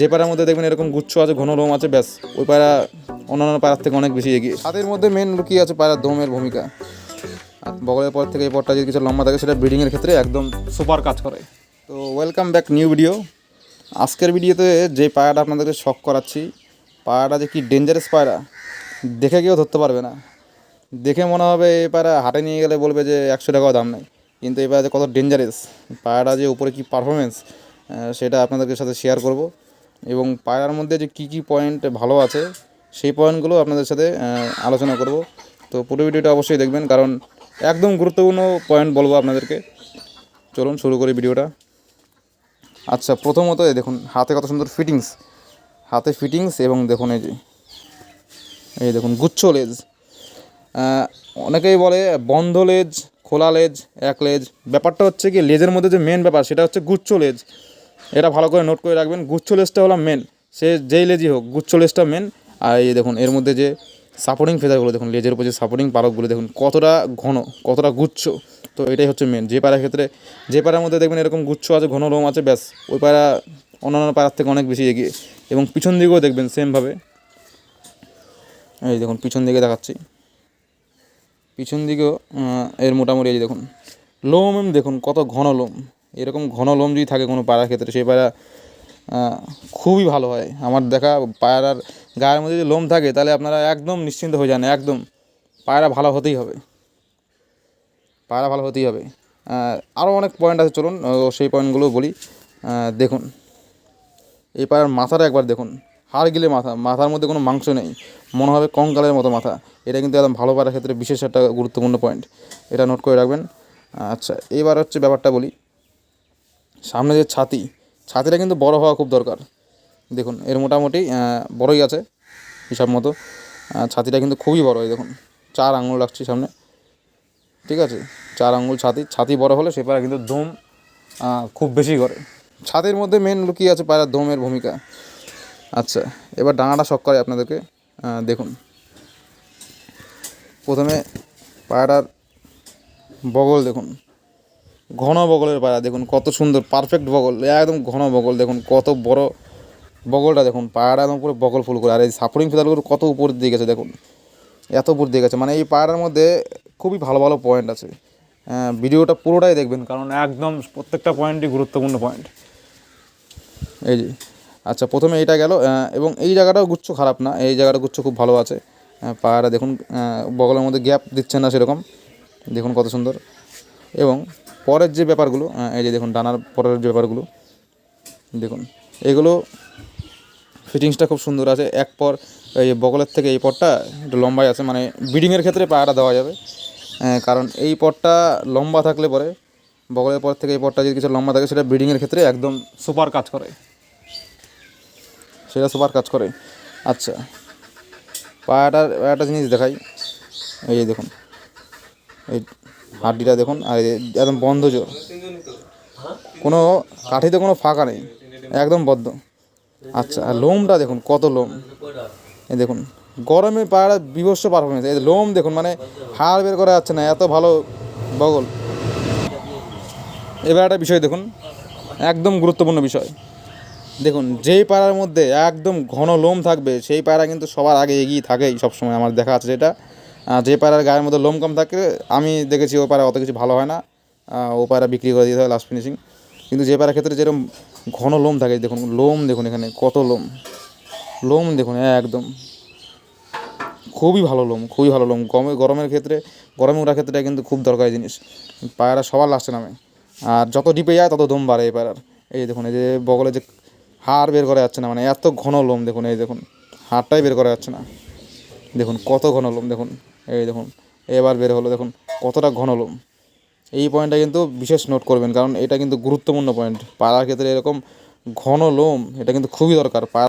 যে পাড়ার মধ্যে দেখবেন এরকম গুচ্ছ আছে, ঘন লোম আছে, ব্যাস। ওই পাড়া, অন্যান্য পাড়ার থেকে অনেক বেশি এগিয়ে। তাদের মধ্যে মেন লুকিয়ে আছে পাড়ার দমের ভূমিকা। বগলের পর থেকে এই পরটা যদি কিছু লম্বা থাকে, সেটা ব্রিডিংয়ের ক্ষেত্রে একদম সুপার কাজ করে। তো ওয়েলকাম ব্যাক নিউ ভিডিও আজকের ভিডিওতে যে পায়রাটা আপনাদেরকে শখ করাচ্ছি পায়রাটা যে কি ডেঞ্জারাস পায়রা দেখে কেউ ধরতে পারবে না। দেখে মনে হবে এই পায়রা হাটে নিয়ে গেলে বলবে যে একশো টাকাও দাম নেই। কিন্তু এই পায়রা যে কত ডেঞ্জারাস পায়রাটা যে উপরে কি পারফরমেন্স সেটা আপনাদের সাথে শেয়ার করব। এবং পায়রার মধ্যে যে কী কী পয়েন্ট ভালো আছে, সেই পয়েন্টগুলো আপনাদের সাথে আলোচনা করব। তো পুরো ভিডিওটা অবশ্যই দেখবেন, কারণ একদম গুরুত্বপূর্ণ পয়েন্ট বলব আপনাদেরকে। চলুন শুরু করি ভিডিওটা। আচ্ছা প্রথমত দেখুন, হাতে কত সুন্দর ফিটিংস হাতে ফিটিংস এবং দেখুন এই যে, এই দেখুন, গুচ্ছ লেজ। অনেকেই বলে বন্ধ লেজ, খোলা লেজ, এক লেজ। ব্যাপারটা হচ্ছে কি, লেজের মধ্যে যে মেন ব্যাপার, সেটা হচ্ছে গুচ্ছ লেজ। এটা ভালো করে নোট করে রাখবেন। গুচ্ছ লেজটা হলো মেন সে যেই লেজই হোক, গুচ্ছ লেজটা মেন আর এই দেখুন, এর মধ্যে যে সাপোর্টিং ফেদারগুলো দেখুন, লেজের উপর যে সাপোর্টিং পালকগুলো দেখুন, কতটা ঘন, কতটা গুচ্ছ। তো এটাই হচ্ছে মেন যে পাড়ার ক্ষেত্রে, যে পাড়ার মধ্যে দেখবেন এরকম গুচ্ছ আছে, ঘন লোম আছে, ব্যাস, ওই পাড়া অন্যান্য পাড়ার থেকে অনেক বেশি এগিয়ে। এবং পিছন দিকেও দেখবেন সেমভাবে এই দেখুন, পিছন দিকে দেখাচ্ছি। পিছন দিকেও এর মোটামুটি এই দেখুন। লোম, দেখুন, কত ঘন লোম। এরকম ঘন লোম যদি থাকে কোনো পায়রার ক্ষেত্রে, সেই পায়রা খুবই ভালো হয়। আমার দেখা পায়রার গায়ের মধ্যে যদি লোম থাকে, তাহলে আপনারা একদম নিশ্চিন্ত হয়ে যান, একদম। পায়রা ভালো হতেই হবে। পায়রা ভালো হতেই হবে। আরও অনেক পয়েন্ট আছে, চলুন সেই পয়েন্টগুলো বলি। দেখুন, এই পায়রার মাথাটা একবার দেখুন। হাড় গিলে মাথা, মাথার মধ্যে কোনো মাংস নেই। মনে হবে কঙ্কালের মতো মাথা। এটা কিন্তু একদম ভালো পায়রার ক্ষেত্রে বিশেষ একটা গুরুত্বপূর্ণ পয়েন্ট এটা নোট করে রাখবেন। আচ্ছা এবার হচ্ছে ব্যাপারটা বলি। সামনে যে ছাতি, ছাতিটা কিন্তু বড় হওয়া খুব দরকার। দেখুন, এর মোটামুটি বড়ই আছে হিসাব মতো। ছাতিটা কিন্তু খুবই বড় হয় দেখুন, চার আঙুল রাখছি সামনে। ঠিক আছে? চার আঙুল ছাতি ছাতি বড় হলে সে পায়রা কিন্তু দম খুব বেশি করে। ছাতির মধ্যে মেন লুকিয়ে আছে পায়রার দমের ভূমিকা। আচ্ছা এবার ডাঙাটা শখ করে আপনাদেরকে। দেখুন। প্রথমে পায়রার বগল দেখুন। ঘন বগলের পায়রা, দেখুন কত সুন্দর পারফেক্ট বগল। একদম ঘন বগল, দেখুন কত বড় বগলটা, দেখুন পায়রা একদম পুরো বগল ফুল করে। আর এই সাপোর্টিং ফেদারগুলো কত উপর দিয়ে গেছে, দেখুন। এত উপর দিয়ে গেছে। মানে এই পায়রার মধ্যে খুবই ভালো ভালো পয়েন্ট আছে। ভিডিওটা পুরোটাই দেখবেন, কারণ একদম প্রত্যেকটা পয়েন্টই গুরুত্বপূর্ণ পয়েন্ট এই যে আচ্ছা প্রথমে এইটা গেল এবং এই জায়গাটাও গুচ্ছ খারাপ না, এই জায়গাটা গুচ্ছ খুব ভালো আছে। পায়রা, দেখুন বগলের মধ্যে গ্যাপ দিচ্ছে না সেরকম। দেখুন কত সুন্দর। এবং পরের যে ব্যাপারগুলো এই যে দেখুন, ডানার পরের যে ব্যাপারগুলো, দেখুন, এগুলো ফিটিংসটা খুব সুন্দর আছে। এক পর এই বগলের থেকে এই পরটা একটু লম্বাই আছে মানে ব্রিডিংয়ের ক্ষেত্রে পায়রাটা দেওয়া যাবে। কারণ এই পরটা লম্বা থাকলে পরে বগলের পর থেকে এই পরটা যদি কিছু লম্বা থাকে, সেটা ব্রিডিংয়ের ক্ষেত্রে একদম সুপার কাজ করে। সেটা সুপার কাজ করে। আচ্ছা পায়াটার একটা জিনিস দেখাই। এই দেখুন, এই হাড্ডিটা দেখুন, আর একদম বন্ধ জোর। কোনো কাঠিতে কোনো ফাঁকা নেই, একদম বদ্ধ। আচ্ছা আর লোমটা দেখুন, কত লোম। এই দেখুন, গরমে পায়রা বিভৎস পারফরমেন্স এই লোম দেখুন মানে হাড় বের করা যাচ্ছে না, এত ভালো বগল। এবার একটা বিষয় দেখুন, একদম গুরুত্বপূর্ণ বিষয়। দেখুন, যেই পাড়ার মধ্যে একদম ঘন লোম থাকবে, সেই পায়রা কিন্তু সবার আগে এগিয়ে থাকেই সবসময়। আমার দেখা আছে যেটা যে পায়রার গায়ের মধ্যে লোম কম থাকে, আমি দেখেছি ও পায়রা অত কিছু ভালো হয় না। ও পায়রা বিক্রি করে দিতে হয় লাস্ট ফিনিশিং কিন্তু যে পায়রার ক্ষেত্রে যেরকম ঘন লোম থাকে, দেখুন, লোম দেখুন এখানে, কত লোম। লোম দেখুন, একদম। খুবই ভালো লোম, খুবই ভালো লোম। গরমে গরমের ক্ষেত্রে, গরমে ওঠার ক্ষেত্রে কিন্তু খুব দরকারি জিনিস। পায়রা সবার লাস্টে নামে। আর যত ডিপে যায়, তত দম বাড়ে এই পায়রার এই দেখুন, এই যে বগলে যে হাড় বের করা যাচ্ছে না মানে এত ঘন লোম, দেখুন, এই দেখুন, হাড়টাই বের করা যাচ্ছে না। দেখুন, কত ঘন লোম, দেখুন। এই দেখুন, এবার বের হলো, দেখুন কতটা ঘন লোম। এই পয়েন্টটা কিন্তু বিশেষ নোট করবেন, কারণ এটা কিন্তু গুরুত্বপূর্ণ পয়েন্ট পাড়ার ক্ষেত্রে এরকম ঘন লোম, এটা কিন্তু খুবই দরকার। পাড়া